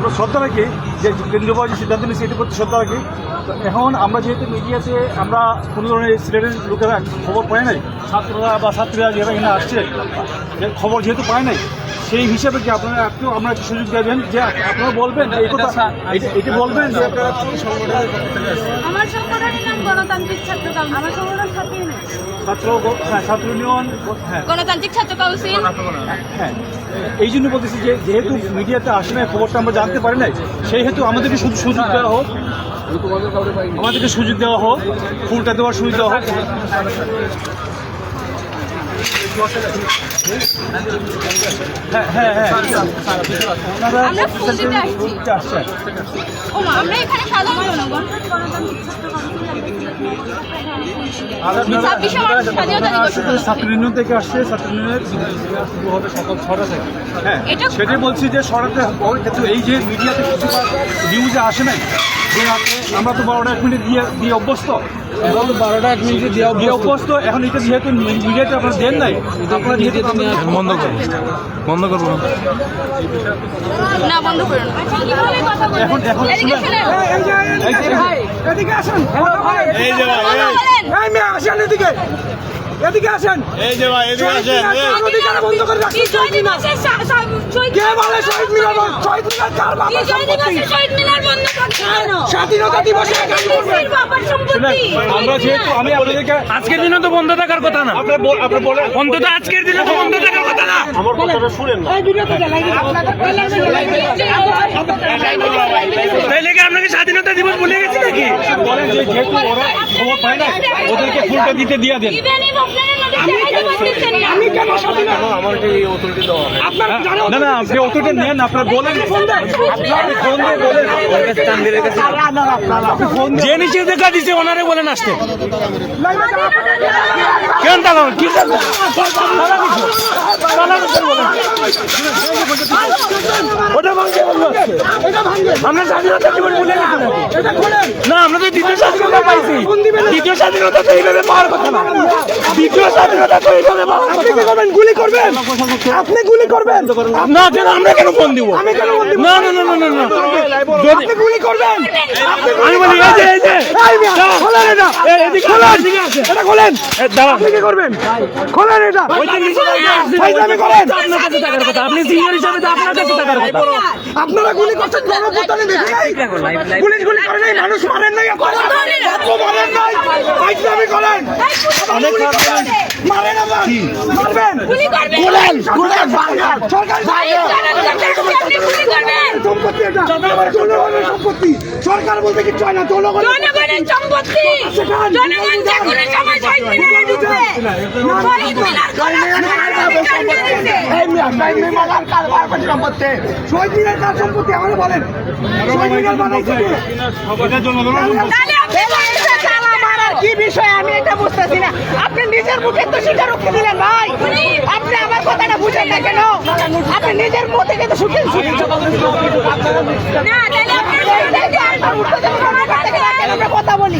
আমরা শ্রদ্ধা রাখি যে কেন্দ্রীয় যে সিদ্ধান্ত নিয়েছে, এটি প্রতি শ্রদ্ধা রাখি। এখন আমরা যেহেতু মিডিয়াতে আমরা কোনো ধরনের সিলেটের লোকেরা খবর পাই নাই, ছাত্ররা বা ছাত্রীরা যারা এখানে আসছে খবর যেহেতু পায় নাই সেই হিসাবে কি আপনারা একটু আমরা সুযোগ দেবেন যে আপনারা বলবেন? এই কথা এটি- এটি বলবেন যে আপনারা কি সংগঠনের পক্ষ থেকে আসছেন? আমার সংগঠনের নাম গণতান্ত্রিক ছাত্র আমার সংগঠন ছাত্রী ছাত্র হ্যাঁ ছাত্র ইউনিয়ন হ্যাঁ। গণতান্ত্রিক ছাত্র কাউন্সিল। হ্যাঁ। এই জন্য বলতেছি যে যেহেতু মিডিয়াতে আসে না খবরটা আমরা জানতে পারি নাই সেই হেতু আমাদেরকে সুযোগ দেওয়া হোক। আমাদেরকে সুযোগ দেওয়া হোক ফুলটা দেওয়ার সুযোগ দেওয়া হোক। হ্যাঁ হ্যাঁ হ্যাঁ আমরা ফুল দিতে আসছি। আমরা এখানে সাধারণ জনগণ ছাব্বিশে মার্চ স্বাধীনতা দিবস উপলক্ষে। ছাত্র থেকে আসছে ছাত্র শুরু হবে সকাল ছটা থেকে হ্যাঁ সেটাই বলছি যে সরাতে কিন্তু এই যে মিডিয়াতে কিছু নিউজে আসে নাই যে আমরা তো বারোটা এক মিনিট দিয়ে দিয়ে অভ্যস্ত এখন বারোটা এক মিনিটে দিয়ে অভ্যস্ত এখন এটা যেহেতু মিডিয়াতে আপনারা দেন নাই আপনারা যেহেতু বন্ধ করব বন্ধ করব না বন্ধ করুন বলবেন? এখন এখন এই যে ভাই, এই- মেয়ে আসেন এদিকে। এদিকে আসেন। এই যে ভাই এদিকে আসেন বন্ধ করে রাখছেন বলে শহীদ মিনার শহীদ মিনার কার বাবার সম্পত্তি? শহীদ মিনার বন্ধ করতে স্বাধীনতা দিবসে গাড়ি করবেন বাবার সম্পত্তি। আমরা যেহেতু আমি আপনাদেরকে আজকের দিনে তো বন্ধ থাকার কথা না। আপনি বল- আপনি বলেন। অন্তত আজকের দিনে তো বন্ধ থাকার কথা না। আমার কথাটা শুনেন না। তাইলে কি আপনাকে স্বাধীনতা দিবস ভুলে গেছি নাকি? বলেন যে যেহেতু ওরা খবর পায় না ওদেরকে ফুলটা দিতে দিয়ে দেন। না। আমি কেন স্বাধীনতা আপনার জানো না না আপনি অতটা নেন আপনার বলেন। দিছে ওনারে আসতে কেন কি। ওটা আমরা স্বাধীনতা না আমরা তো দ্বিতীয় স্বাধীনতা পাইছি। দ্বিতীয় স্বাধীনতা তো এইভাবে পাওয়ার কথা না। দ্বিতীয় স্বাধীনতা তো এইভাবে আপনি কি করবেন? গুলি করবেন? আপনি গুলি করবেন? না। না আমরা কেন ফোন দিব? আমি? না না না না না না। যদি আপনি গুলি করবেন। আমি বলি এই যে এই যে। খোলেন এটা। এই, এদিকে খোলেন। এদিকে আসেন। এটা খোলেন। এ, দাঁড়ান। আপনি কি করবেন? খোলেন এটা। ওই যে নিষেধাজ্ঞা আসছে, ফাইজলামি করেন। আপনার কাছে টাকার কথা আপনি সিনিয়র হিসাবে তো আপনার কাছে টাকার কথা। আপনারা গুলি করছেন গণপ্রদানে দেখে নাই পুলিশ গুলি করে নাই মানুষ মারেন নাই ছাত্র মারেন নাই। ফাইজলামি করেন। অনেক মারেন। আবার মারবেন। গুলি করবেন। গুলেন গুলেন সরকার গুলি করবেন। কে? বিষয় আমি এটা বুঝতেছি না আপনি নিজের মুখে তো স্বীকারোক্তি দিলেন ভাই বুঝেন না কেন? আপনি নিজের মুখ থেকে তো শুকেন না তাহলে আপনি বলছেন? কথা বলি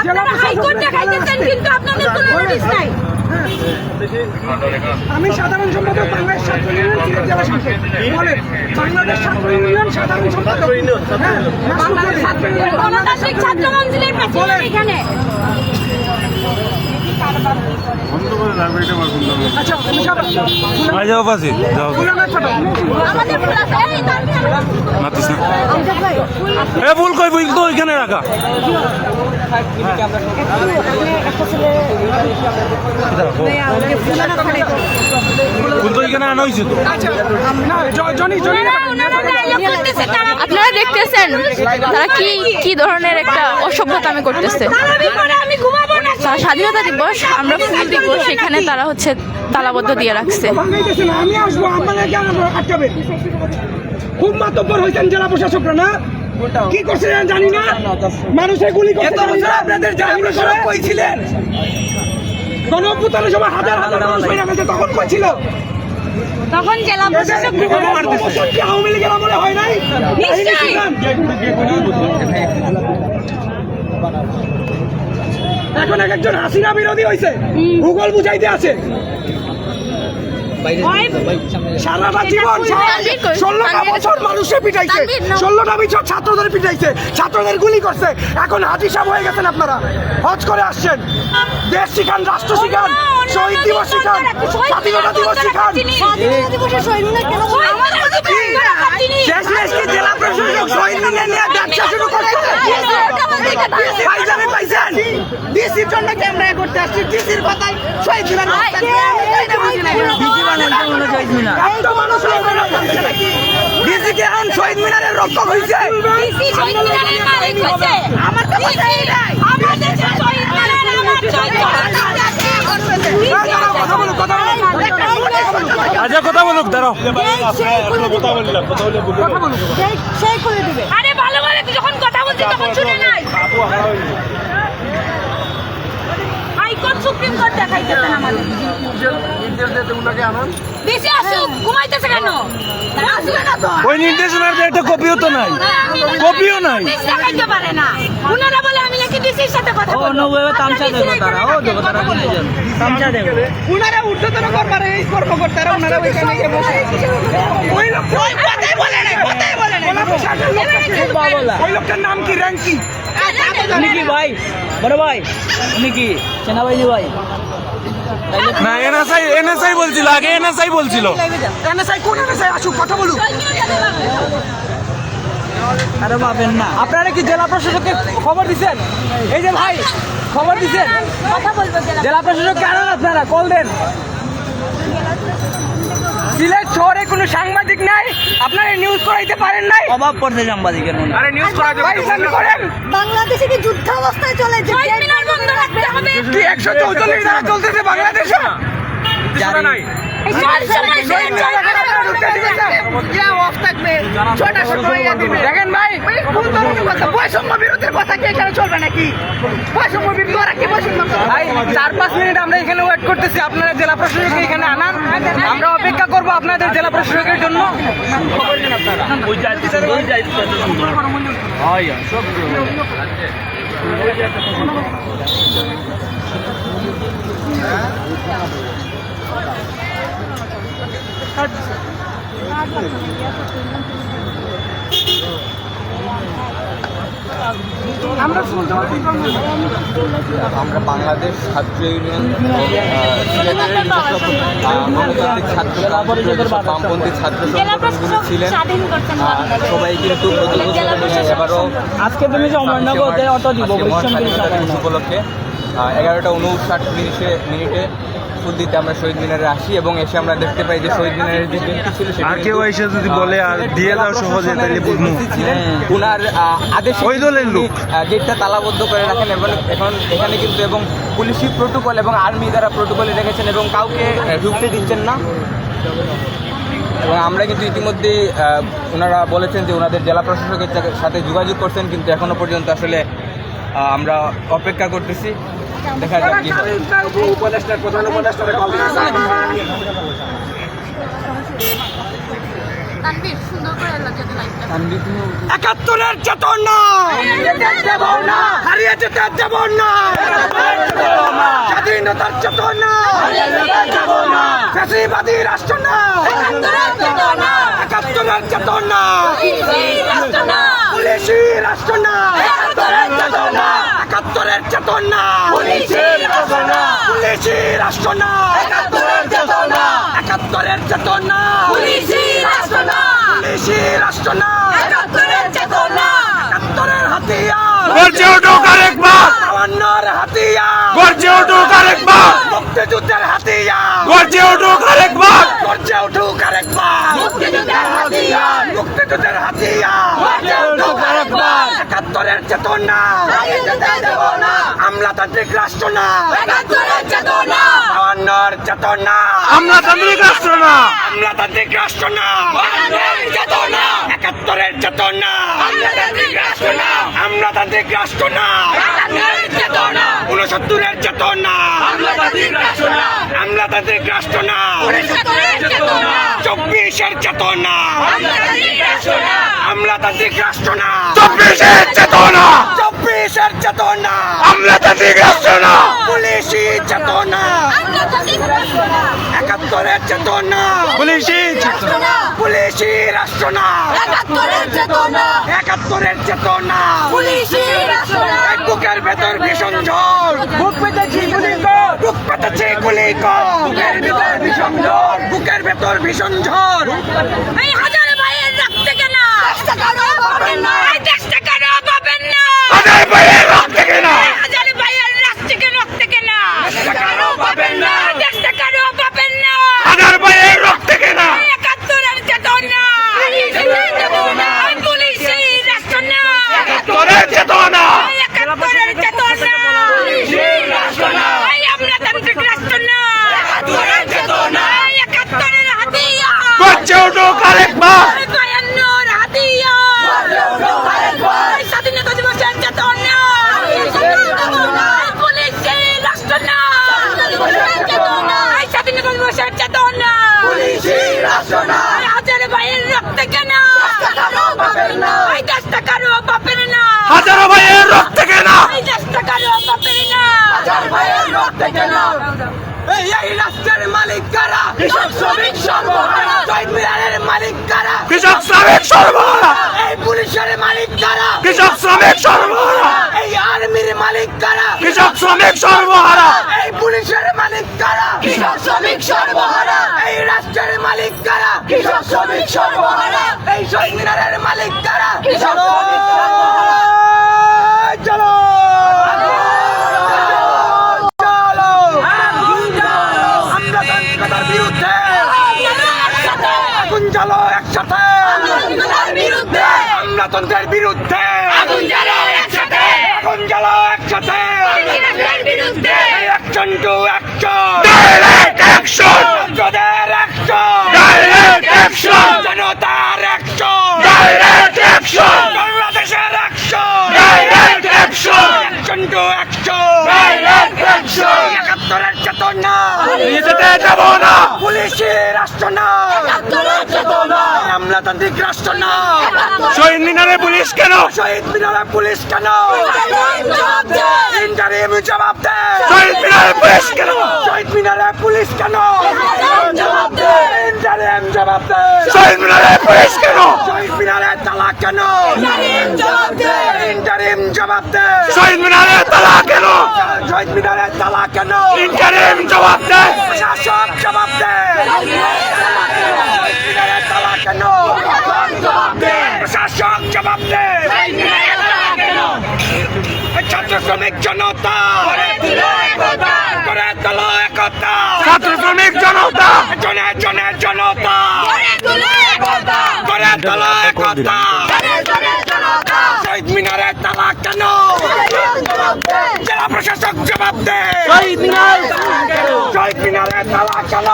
আপনারা হাইকোর্ট দেখাইতেছেন কিন্তু আপনাদের কোনো নোটিশ নাই। আমি সাধারণ সম্পাদক বাংলাদেশ ছাত্র ইউনিয়ন সিলেট জেলা শাসক। বলেন বাংলাদেশ ছাত্র ইউনিয়ন সাধারণ সম্পাদক। হ্যাঁ বাংলাদেশ ছাত্র ইউনিয়ন গণতান্ত্রিক ছাত্র এখানে। আচ্ছা ভুল কই ভুল তো ওইখানে রাখা। আপনারা দেখতেছেন তারা কি কি ধরনের একটা অসভ্যতা আমি করতেছে? আমি ঘুমাবো না তারা স্বাধীনতা দিবস আমরা ফুল দিব সেখানে তারা হচ্ছে তালাবদ্ধ দিয়ে রাখছে। খুব মাতব্বর হয়েছেন জেলা প্রশাসকরা না? কি করছিলেন জানি না। মানুষের গুলি করতে জানি না আপনাদের কইছিলেন? সময় হাজার হাজার মানুষ হয়ে গেছে তখন কইছিল। তখন জেলা প্রশাসক কি আওয়ামী লীগের আমলে হয় নাই? নিশ্চয়ই। এখন এক একজন হাসিনা বিরোধী হয়েছে ভূগোল বুঝাইতে আছে। সারাটা জীবন? ষোলোটা বছর মানুষে পিটাইছে। ষোলোটা বছর ছাত্রদের পিটাইছে। ছাত্রদের গুলি করছে। এখন হাজি সাহেব হয়ে গেছেন আপনারা। হজ করে আসছেন। দেশ শিখান রাষ্ট্র শিখান শহীদ দিবস শিখান স্বাধীনতা দিবস শিখান। শেষ মেশকে জেলা প্রশাসক শহীদ মিনার নিয়ে ব্যবসা শুরু করছে ভাইজানে পাইছেন। ডিসির জন্য ক্যামেরা করতে আসছি। ডিসির কথাই শহীদ মানুষ ডিসিকে এখন শহীদ মিনারের হয়েছে আমার তো কথা বলুন, কথা বলুন। কথা বলুক দাঁড়াও। কথা বললাম কথা বলে বলতে আরে ভালো ভালো যখন কথা বলছি তখন শুনে নাই সুপ্রিম কোর্ট দেখাইতেছেন আমাদের। বেশি আসুক ঘুমাইতেছে কেন? আসবে না তো। ওই নির্দেশনার একটা কপিও তো নাই। কপিও নাই। দেখাইতে পারে না। উনারা বলে আমি নাকি ডিসির সাথে কথা বলব। তামসা দেবো তারা। ও দেবো তারা উনারা ঊর্ধ্বতন কর্মারে এই কর্মকর্তারা উনারা ওইখানে গিয়ে বসে ওই লোক ওই কথাই বলে নাই কথাই বলে নাই। জেলা প্রশাসনের লোক আছে। ওই লোকটার নাম কি? র্যাঙ্ক? কি উনি কি ভাই বড় ভাই উনি কি সেনাবাহিনী ভাই। না এনএসআই এনএসআই বলছিল আগে এনএসআই বলছিল। এনএসআই কোন এনএসআই? আসুক কথা বলুক। আরে পাবেন না। আপনারা কি জেলা প্রশাসককে খবর দিছেন? এই যে ভাই খবর দিছেন? কথা বলব জেলা প্রশাসককে আনান আপনারা কল দেন। সিলেট শহরে কোনো সাংবাদিক নাই আপনারা নিউজ করাইতে পারেন নাই। অভাব পড়ছে সাংবাদিকের মনে। আরে নিউজ করাইতে করেন। বাংলাদেশে কি যুদ্ধাবস্থায় অবস্থায় চলে মিনার বন্ধ কি একশো চৌচল্লিশ ধারা চলতেছে বাংলাদেশে? জারি সব সময় শহীদ মিনারে আপনারা ঢুকতে দিবেন দেখেন ভাই কোন ধরনের কথা? বৈষম্য বিরোধের কথা কি এখানে চলবে নাকি? বৈষম্য বিরোধী কি বৈষম্য ভাই চার পাঁচ মিনিট আমরা এখানে ওয়েট করতেছি। আপনারা জেলা প্রশাসক এখানে আনান। আমরা অপেক্ষা করব আপনাদের জেলা প্রশাসকের জন্য। আপনারা আমরা বাংলাদেশ ছাত্র ইউনিয়ন গণতান্ত্রিক ছাত্র বামপন্থী ছাত্র সংগঠনগুলো ছিলেন। সবাই কিন্তু এবারও আজকে তুমি যে অমরনগর দিব উপলক্ষে এগারোটা উনষাট মিনিটে মিনিটে ফুল দিতে আমরা শহীদ মিনারে আসি এবং এসে আমরা দেখতে পাই যে শহীদ মিনারের যে গেটটি ছিল আর কেউ এসে যদি বলে আর দিয়ে দাও সহজে, তাহলে বুঝব। ছিলেন, উনার আদেশ ওই দলের লোক। গেটটা তালাবদ্ধ করে রাখেন এবং এখন এখানে কিন্তু এবং পুলিশি প্রোটোকল এবং আর্মি দ্বারা প্রোটোকলে রেখেছেন এবং কাউকে ঢুকতে দিচ্ছেন না এবং আমরা কিন্তু ইতিমধ্যেই আহ, ওনারা বলেছেন যে ওনাদের জেলা প্রশাসকের সাথে- সাথে যোগাযোগ করছেন কিন্তু এখনও পর্যন্ত আসলে আমরা অপেক্ষা করতেছি দেখা যাক কি হয়। প্রধান উপদেষ্টারে কল একাত্তরের চেতনা! হারিয়ে যেতে দেব না। স্বাধীনতার চেতনা! ফ্যাসিবাদী রাষ্ট্র না। একাত্তরের চেতনা। পুলিশি রাষ্ট্র না। একাত্তরের চেতনা। পুলিশি রাষ্ট্র না একাত্তরের চেতনা। পুলিশি রাষ্ট্র না একাত্তরের হাতিয়ার। গর্জে উঠুক আরেকবার। তামান্নার হাতিয়ার। গর্জে উঠুক আরেকবার। মুক্তিযুদ্ধের হাতিয়ার। গর্জে উঠুক আরেকবার। গর্জে উঠুক আরেকবার। মুক্তিযুদ্ধের হাতিয়ার। মুক্তিযুদ্ধের হাতিয়ার। গর্জে উঠুক আরেকবার। একাত্তরের চেতনা। আমলাতান্ত্রিক রাষ্ট্র না একাত্তরের চেতনা। আমলাতান্ত্রিক রাষ্ট্র না আমলাতান্ত্রিক রাষ্ট্র না চেতনা। একাত্তরের চেতনা। আমলাতান্ত্রিক রাষ্ট্র না আমলাতান্ত্রিক রাষ্ট্র না চেতনা। উনসত্তরের চেতনা। আমলাতান্ত্রিক রাষ্ট্র না আমলাতান্ত্রিক রাষ্ট্র না চব্বিশের চেতনা। আমলাতান্ত্রিক রাষ্ট্র না চব্বিশের চেতনা। চব্বিশের চেতনা। রাষ্ট্র না। পুলিশি চেতনা। একাত্তরের চেতনা। পুলিশি পুলিশি রাষ্ট্র না একাত্তরের চেতনা। এই বুকের ভেতর ভীষণ ঝড়। বুক পেতেছি গুলি কর। বুক পেতেছি গুলি কর। বুকের ভেতর ভীষণ ঝড়। বুকের ভেতর ভীষণ ঝড়। এই হাজার ভাইয়ের রক্ত কেন। করো পাবেন না চেষ্টা করো পাবেন না হাজার ভাইয়ের রক্ত কেনা? হাজার ভাইয়ের রক্ত কেন রক্ত কেন? চেষ্টা পাবেন না চেষ্টা করো পাবেন না হাজার ভাইয়ের রক্ত কেন একাত্তরের চেতনা পুলিশি রাষ্ট্র না তোরের চেতনা একাত্তরের চেতনা এই আমলাতান্ত্রিক রাষ্ট্র না এই একাত্তরের হাতিয়ার করছে ওঠো আরেকবার বায়ান্নর হাতিয়ার এই স্বাধীনতা দিবসের চেতনা পুলিশি রাষ্ট্র না এই স্বাধীনতা দিবসের চেতনা এই হাজার ভাইয়ের রক্ত কেন এই দশ টাকারও পাবেন না হাজার ভাইয়ের রক্ত এই পাবেন না। এই এই রাষ্ট্রের মালিক কারা? কৃষক শ্রমিক সর্বহারা। শহীদ মিনারের মালিক কারা? কৃষক শ্রমিক সর্বহারা। এই পুলিশের মালিক কারা? কৃষক শ্রমিক সর্বহারা। এই আর্মির মালিক কারা? কৃষক শ্রমিক সর্বহারা। এই পুলিশের মালিক কারা? কৃষক শ্রমিক সর্বহারা। এই রাষ্ট্রের মালিক কারা? কৃষক শ্রমিক সর্বহারা। এই শহীদ মিনারের মালিক কারা? কৃষক শ্রমিক অ্যাকশন রাজ্যদের অ্যাকশন ডাইরেক্ট অ্যাকশন জনতার অ্যাকশন ডাইরেক্ট অ্যাকশন বাংলাদেশের action direct action action to action direct action একাত্তরের চেতনা নিয়ে যেতে যাব না পুলিশি রাষ্ট্র না আমলাতান্ত্রিক রাষ্ট্র না শহীদ মিনারে পুলিশ কেন শহীদ মিনারে পুলিশ কেন ইন্টারিম জবাব দে। শহীদ মিনারে পুলিশ কেন? শহীদ মিনারে পুলিশ কেন? ইন্টারিম জবাব দে। শহীদ মিনারে পুলিশ কেন? শহীদ মিনারে তালা কেন? ইন্টারিম জবাব দে। শহীদ মিনারে তালা কেন? শহীদ মিনারে তালা কেন? ইন্টারিম জবাব দে। প্রশাসক জবাব দে। শহীদ মিনারে তালা কেন? জবাব দে। ছাত্র শ্রমিক জনতা! করে তোলো একতা! ছাত্র শ্রমিক জনতা! জনে জনে জনতা! করে তোলো একতা! শহীদ মিনারে তালা কেন? জেলা প্রশাসক জবাব দে। শহীদ মিনার। শহীদ মিনারে তালা কেন?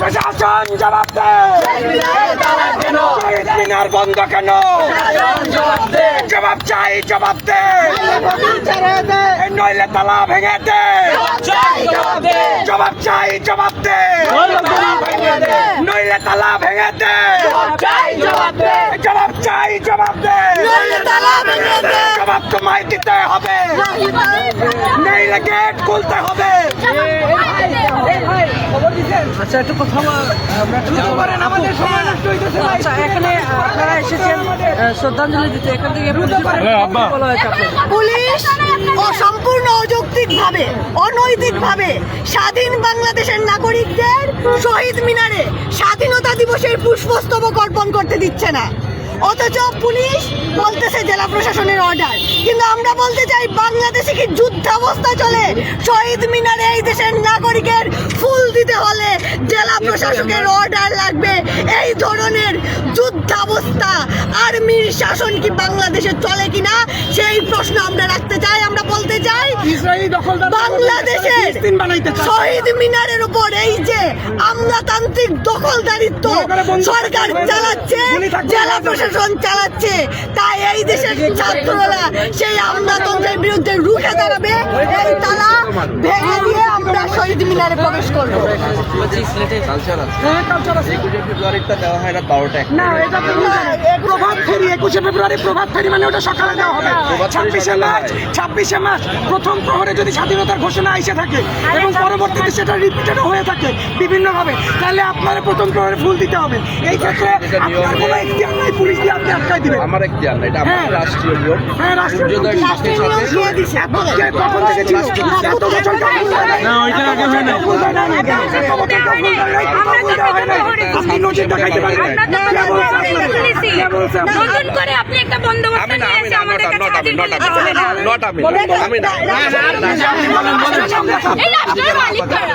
প্রশাসন জবাব দে। শহীদ মিনার বন্ধ কেন? জবাব চাই জবাব দে। নইলে তালা ভেঙে দে। জবাব চাই জবাব দে। নইলে তালা ভেঙে দে। জবাব চাই জবাব দে। জবাব তোমায় দিতে হবে। নইলে গেট খুলতে হবে। আচ্ছা একটু কথা আমাদের সময় নষ্ট হইতেছে আচ্ছা এখানে আপনারা এসেছেন শ্রদ্ধাঞ্জলি দিতে। এখান থেকে বলা হয়েছে আপনাদের। পুলিশ অসম্পূর্ণ অযৌক্তিকভাবে অনৈতিকভাবে স্বাধীন বাংলাদেশের নাগরিকদের শহীদ মিনারে স্বাধীনতা দিবসের পুষ্পস্তবক অর্পণ করতে দিচ্ছে না। অথচ পুলিশ বলতেছে জেলা প্রশাসনের অর্ডার কিন্তু আমরা বলতে চাই বাংলাদেশে কি যুদ্ধাবস্থা চলে শহীদ মিনারে এই দেশের নাগরিকের ফুল দিতে হলে জেলা প্রশাসকের অর্ডার লাগবে এই ধরনের যুদ্ধাবস্থা আর্মির শাসন কি বাংলাদেশে চলে কিনা সেই প্রশ্ন আমরা রাখতে চাই আমরা বলতে চাই বাংলাদেশের। শহীদ মিনারের উপর এই যে আমলাতান্ত্রিক দখলদারিত্ব সরকার চালাচ্ছে জেলা না। প্রশাসন চালাচ্ছে তাই এই দেশের ছাত্ররা সেই আমলাতন্ত্রের বিরুদ্ধে রুখে দাঁড়াবে এই তালা ভেঙে দিয়ে আমরা শহীদ মিনারে প্রবেশ করব। ফেরি একুশে ফেব্রুয়ারি ফেরি মানে ওটা সকালে দেওয়া হবে। ছাব্বিশে মার্চ ছাব্বিশে মার্চ প্রথম প্রহরে যদি স্বাধীনতার ঘোষণা এসে থাকে এবং পরবর্তীতে সেটা রিপিটেড হয়ে থাকে বিভিন্নভাবে তাহলে আপনার প্রথম প্রহরে ফুল দিতে হবে। এই ক্ষেত্রে আপনার কোনো এখতিয়ার নাই পুলিশ পুলিশ দিয়ে আপনি আটকাই দিবেন আমার এখতিয়ার না এটা আমার রাষ্ট্রীয় নিয়ম হ্যাঁ রাষ্ট্রীয় নিয়ম সাথে সাথে তখন থেকে ছিল এত বছর না ওইটা আগে হয় না এত বছর কাপড় দেয় আপনি নোটিশ দেখাইতে পারবেন নতুন করে আপনি একটা বন্দোবস্ত নিয়ে এসে আমাদের কাছে হাজির করলে নট আমি আমি না এই রাষ্ট্রের মালিক কারা